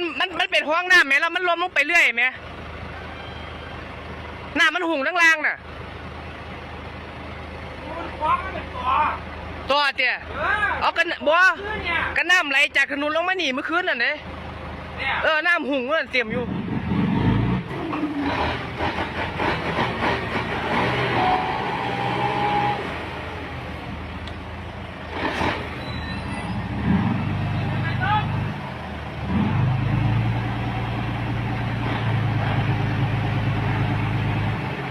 มันมันมันเป็นห้องน้ำไหมแล้วมันลมลงไปเรื่อยไหมน้ำมันหุ่งทั้งล่างน่ะตัวเตี้ยเอากันบัวกันน้ำไหลจากถนนลงมาหนีเมื่อคืนน่ะเนี่ยเออน้ำหุ่งนั่นเตรียมอยู่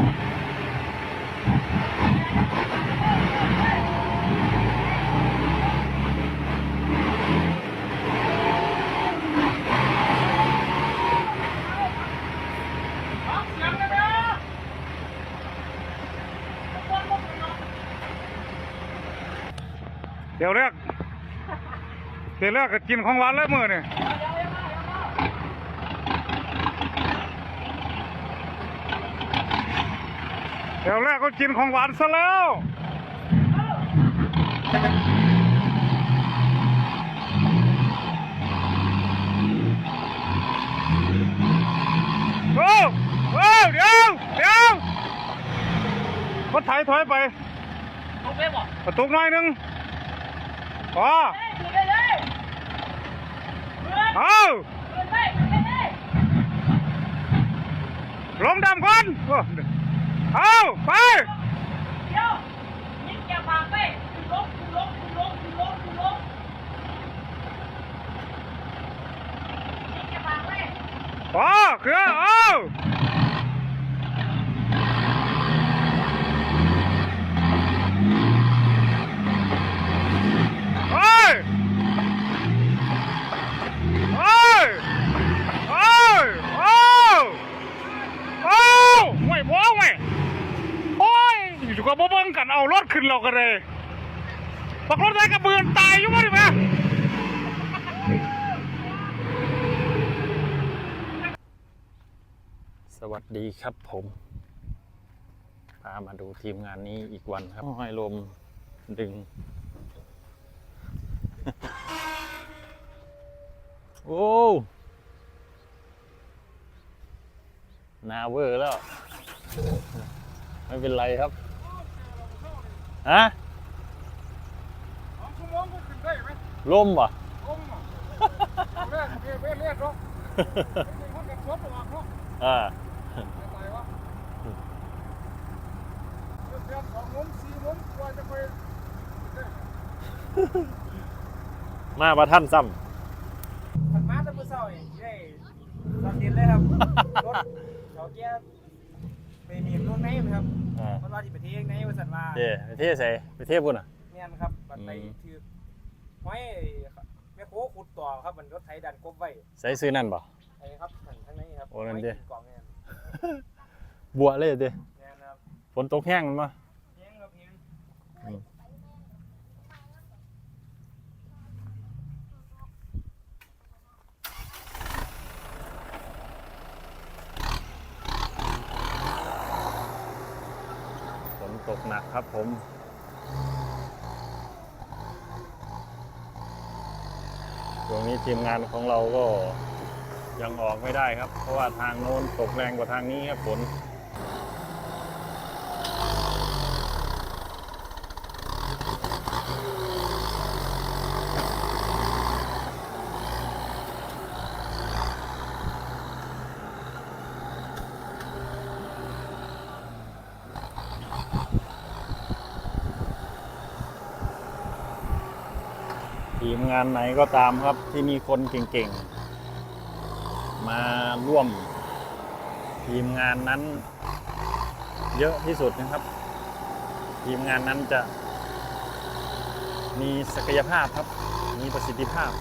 เดี๋ยวเรียกเดี๋ยวเรียกก็กินของหวานเลยมือนี่ เดี๋ยวแรกก็กินของหวานซะแล้วโอ้โอ้เดี๋ยวเดี๋ยวรถไถถอยไปกระตุกหน่อยหนึงพอเอาลงดำก่อน เอาไปพอเครือเอาเฮ้ยเฮ้ยเฮ้ยโอ้โอ้ห่วยบ่ห่วยโอ้ยอยู่กับบ่เบิ่งกันเอารถขึ้นเรากันเลยปักรถได้กระเบือนตายอยู่บ่ดิแม่ ส วัสดีครับผมพามาดูทีมงานนี้อีกวันครับห้อยลมดึง โอ้หนาเวอร์แล้ว ไม่เป็นไรครับ ฮะสองชั่วโมงก็ขึ้นได้ไหมลมป่ะลงอะเรียกเรียกเรียกเรียกเนาะไม่คนกันชดระวังเนาะอ่าไม่ตายวะเรียกสองโมงสี่โมงกว่าจะไปได้มาประท่านซ้ผัดมาแตะมือเศร้านี่ได้ตอนเย็นเลยครับ รถเขาเกียร์ไปหนีบรถไหนครับำอ่ามันว่าที่ประเทศไหนว่าสันว่าเจ้ไปเทศใส่ไปเทศพุ่นอะแม่นครับบัดไปอืมถือไม้แม่โคขุดต่อครับมันรถไถดันกบไว้ใส่ซื้อนั่นป่ะไอ้ครับทางทางนี้ครับโอ้นั่นดิไว้กิกล่องเนี่ย บัวเลยเด้แม่นครับฝนตกแห้งมันมาเพียงครับเพียงฝนตกหนักครับผมช่วงนี้ทีมงานของเราก็ ยังออกไม่ได้ครับ เพราะว่าทางโน้นตกแรงกว่าทางนี้ครับฝนทีมงานไหนก็ตามครับที่มีคนเก่งๆ ร่วมทีมงานนั้นเยอะที่สุดนะครับ ทีมงานนั้นจะมีศักยภาพครับ มีประสิทธิภาพ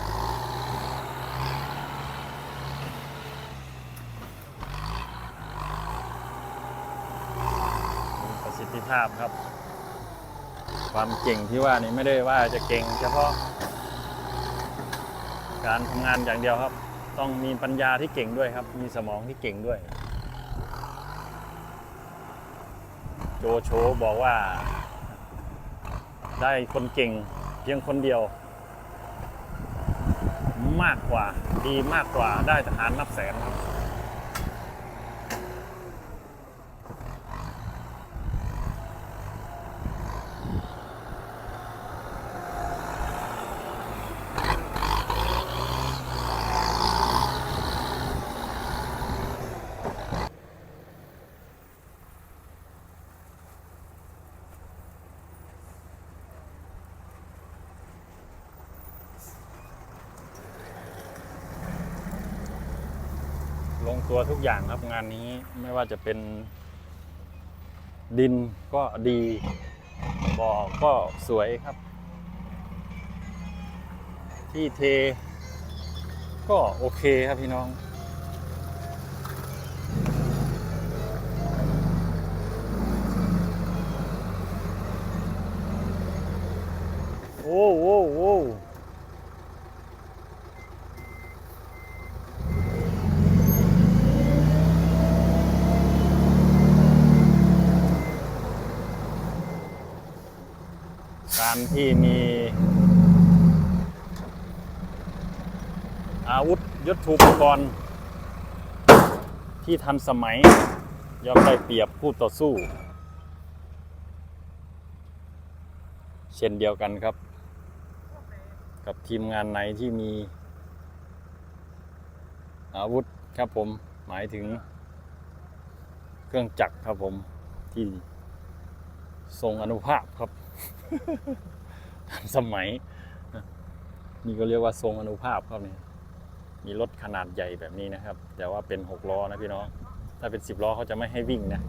มีประสิทธิภาพครับ ความเก่งที่ว่านี่ไม่ได้ว่าจะเก่งเฉพาะการทำงานอย่างเดียวครับ ต้องมีปัญญาที่เก่งด้วยครับ มีสมองที่เก่งด้วย โจโฉบอกว่า ได้คนเก่งเพียงคนเดียว มากกว่าดีมากกว่าได้ทหารนับแสนครับ ลงตัวทุกอย่างครับงานนี้ไม่ว่าจะเป็นดินก็ดีบ่อก็สวยครับ ที่เท ก็โอเคครับพี่น้อง โอ้โอ้โอ้ การที่มีอาวุธยุทโธปกรณ์ ที่ทันสมัยย่อมได้เปรียบผู้ต่อสู้ เช่นเดียวกันครับ กับทีมงานไหนที่มี อาวุธครับผมหมายถึง เครื่องจักรครับผมที่ทรงอนุภาพครับ ทันสมัย นี่ก็เรียกว่าทรงอนุภาพครับนี่มีรถขนาดใหญ่แบบนี้นะครับ แต่ว่าเป็นหกล้อนะพี่น้อง ถ้าเป็นสิบล้อเขาจะไม่ให้วิ่งนะ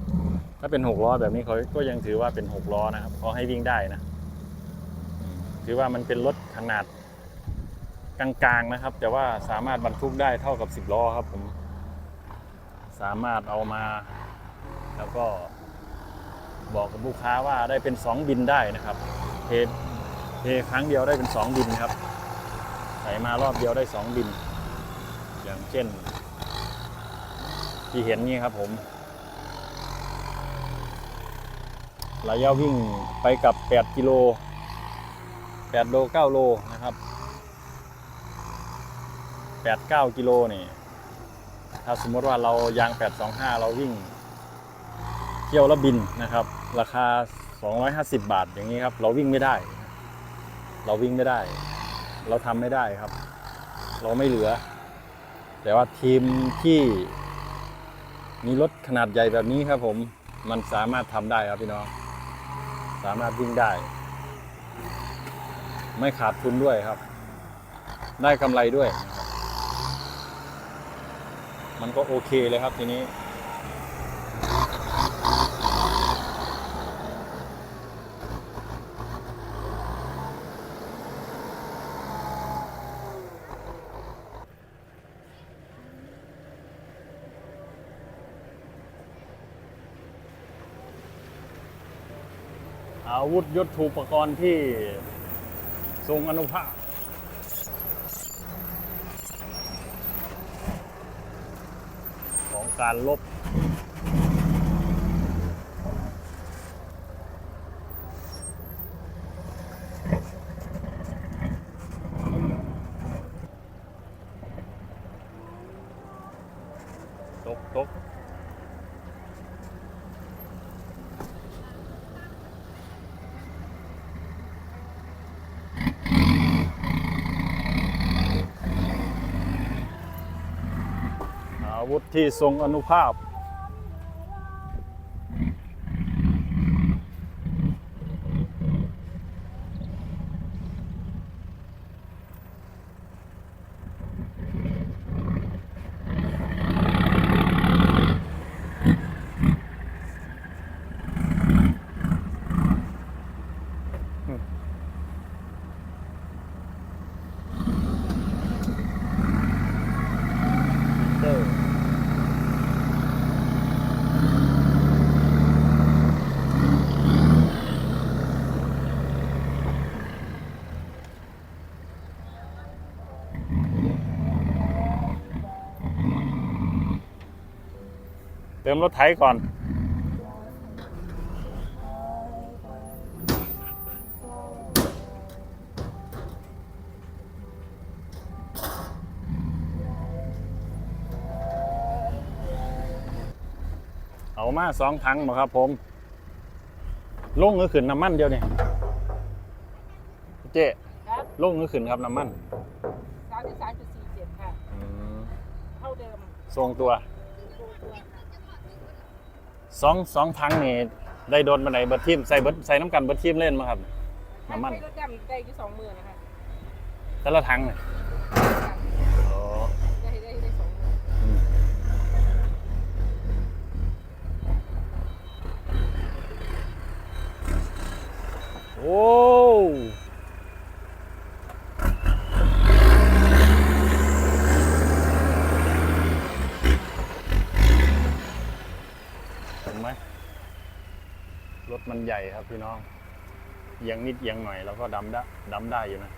ถ้าเป็นหกล้อแบบนี้เขาก็ยังถือว่าเป็นหกล้อนะครับเขาให้วิ่งได้นะ ถือว่ามันเป็นรถขนาดกลางๆนะครับ แต่ว่าสามารถบรรทุกได้เท่ากับสิบล้อครับผม สามารถเอามาแล้วก็ บอกกับลูกค้าว่าได้เป็น 2 บินได้นะครับเทเทครั้งเดียวได้เป็น 2 บินครับใส่มารอบเดียวได้ 2 บิน อย่างเช่น ที่เห็นนี่ครับผมระยะวิ่งไปกับ 8 กิโล 8 โล 9 โลนะครับ 8 9 กิโลนี่ ถ้าสมมติว่าเรายาง 825 เราวิ่งเที่ยวละบินนะครับ ราคา 250 บาทอย่างนี้ครับ เราวิ่งไม่ได้ เราวิ่งไม่ได้ เราทำไม่ได้ครับ เราไม่เหลือ แต่ว่าทีมที่มีรถขนาดใหญ่แบบนี้ครับผมมันสามารถทำได้ครับพี่น้อง สามารถวิ่งได้ ไม่ขาดทุนด้วยครับ ได้กำไรด้วย มันก็โอเคเลยครับทีนี้ อาวุธยุทโธปกรณ์ที่ทรงอนุภาพของการลบ ตกตก อาวุธ ที่ทรงอนุภาพ ติมรถไถก่อน เอามาสองถังบ่ครับผม ลงก็ขึ้นน้ำมันเดียวนี่เจ๊ครับลงก็ขึ้นครับน้ำมันสามสิบสามจุดสี่เจ็ดค่ะอืมเท่าเดิมทรงตัวตัวตัว สองสองถังนี่ได้โดนมาไหนเบิดทีมใส่เบิดใส่น้ำกันเบิดทีมเล่นมาครับน้ำมัน ใช้รถดำได้อยู่สองหมื่นนะคะแต่ละถังเนี่ยอ๋อได้ได้ได้สองหมื่นอืมโอ้เห็นไหมรถ มันใหญ่ครับพี่น้องเอียังนิดเอียังหน่อยแล้วก็ดำได้ดำได้อยู่นะ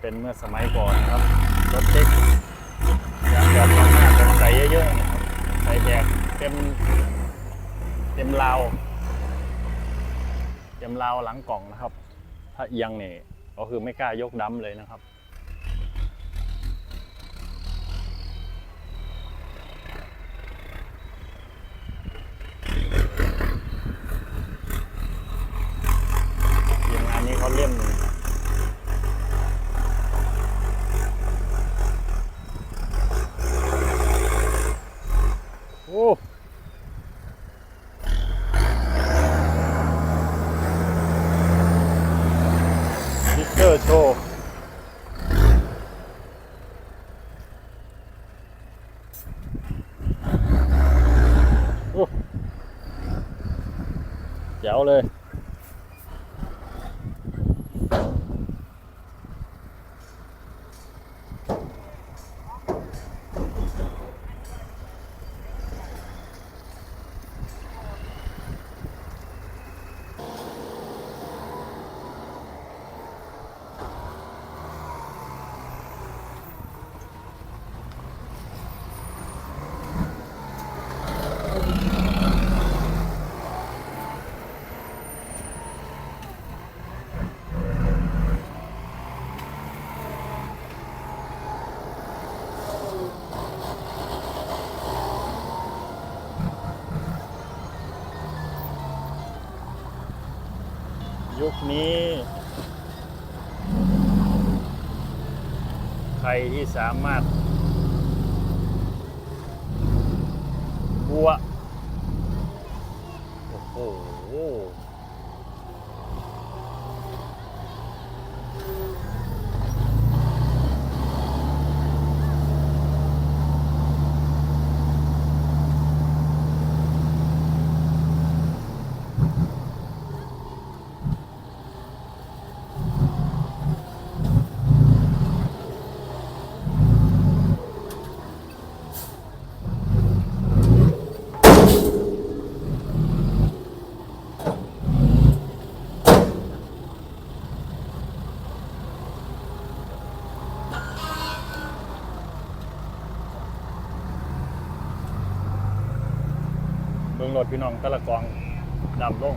เป็นเมื่อสมัยก่อนนะครับ รถเล็กยางแบบข้าหน้าต้องใส่เยอะๆนะครับใส่แบกเต็มเต็มราวเต็มราวหลังกล่องนะครับ ถ้าเอียงเนี่ยก็คือไม่กล้ายกดั้มเลยนะครับ ทีมงานนี้เขาเล่น โอ้สติ๊กเกอร์โชว์โอ้ เนี้ ใครที่สามารถบัวโอ้โห เบิ่งรถพี่น้องแตะละกองดำลง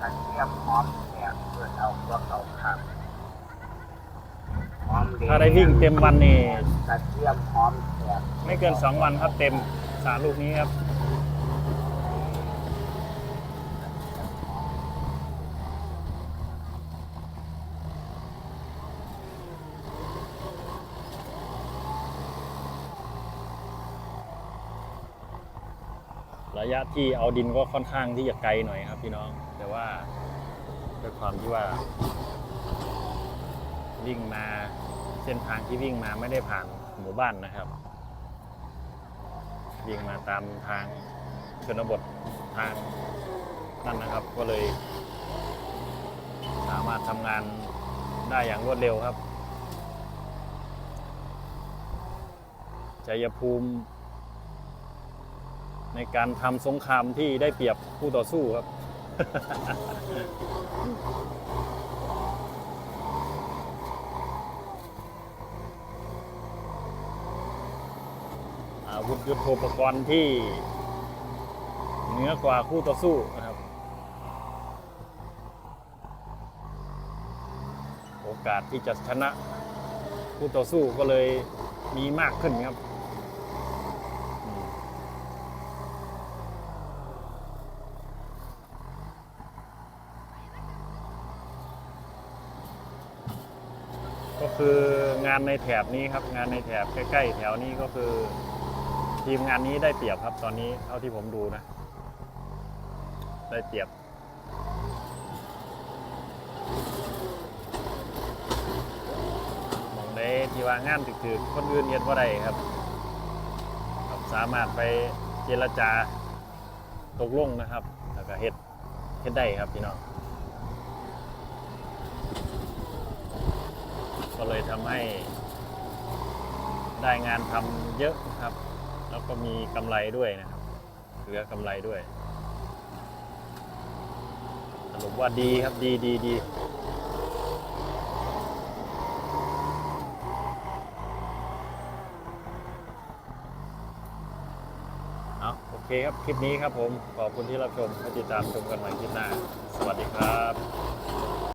กระเทียมหอมแดงเพื่อเอาพวกเอาครับหอมแดงถ้าได้วิ่งเต็มวันนี่กระเทียมหอมแดงไม่เกิน2วันครับเต็มสารลูกนี้ครับ ระยะที่เอาดินก็ค่อนข้างที่จะไกลหน่อยครับพี่น้อง แต่ว่าด้วยความที่ว่า วิ่งมาเส้นทางที่วิ่งมาไม่ได้ผ่านหมู่บ้านนะครับ วิ่งมาตามทางชนบททางนั่นนะครับก็เลย สามารถทำงานได้อย่างรวดเร็วครับชัยภูมิ ในการทำสงครามที่ได้เปรียบผู้ต่อสู้ครับ อาวุธยุทโธปกรณ์ที่เหนือกว่าคู่ต่อสู้นะครับ โอกาสที่จะชนะคู่ต่อสู้ก็เลยมีมากขึ้นครับ คืองานในแถบนี้ครับ งานในแถบใกล้ๆแถวนี้ก็คือ ทีมงานนี้ได้เปรียบครับตอนนี้เท่าที่ผมดูนะ ได้เปรียบมองได้ที่ว่างานถึกๆคนอื่นเฮ็ดว่าได้ครับครับ สามารถไปเจรจาตกลงนะครับ แล้วก็เฮ็ดเฮ็ดได้ครับพี่น้อง ก็เลยทำให้ ได้งานทำเยอะครับ แล้วก็มีกำไรด้วยนะครับเหลือกำไรด้วยสรุปว่าดีครับดีดีดีเอาโอเคครับ คลิปนี้ครับผม ขอบคุณที่รับชมและติดตามชมกันใหม่คลิปหน้า สวัสดีครับ